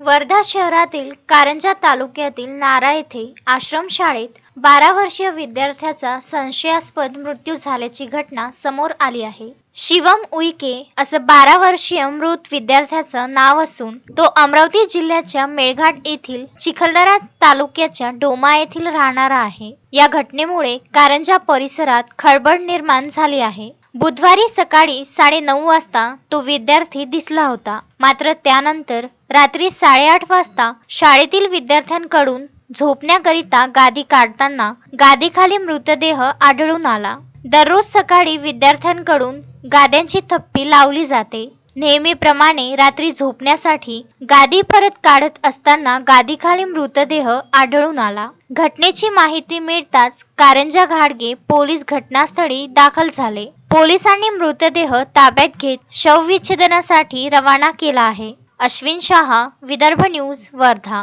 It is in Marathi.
वर्धा शहरातील कारंजा तालुक्यातील नारा येथे आश्रमशाळेत बारा वर्षीय विद्यार्थ्याचा संशयास्पद मृत्यू झाल्याची घटना समोर आली आहे. शिवम उईके असं बारा वर्षीय मृत विद्यार्थ्याचं नाव असून तो अमरावती जिल्ह्याच्या मेळघाट येथील चिखलदरा तालुक्याच्या डोमा येथील राहणारा आहे. या घटनेमुळे कारंजा परिसरात खळबळ निर्माण झाली आहे. बुधवारी सकाळी साडेनऊ वाजता तो विद्यार्थी दिसला होता. मात्र त्यानंतर रात्री साडेआठ वाजता शाळेतील विद्यार्थ्यांकडून झोपण्याकरिता गादी काढताना गादीखाली मृतदेह आढळून आला. दररोज सकाळी विद्यार्थ्यांकडून गाद्यांची थप्पी लावली जाते. नेहमीप्रमाणे रात्री झोपण्यासाठी गादी परत काढत असताना गादीखाली मृतदेह आढळून आला. घटनेची माहिती मिळताच कारंजा घाडगे पोलीस घटनास्थळी दाखल झाले. पोलिसांनी मृतदेह ताब्यात घेत शवविच्छेदनासाठी रवाना केला आहे. अश्विन शहा विदर्भ न्यूज वर्धा.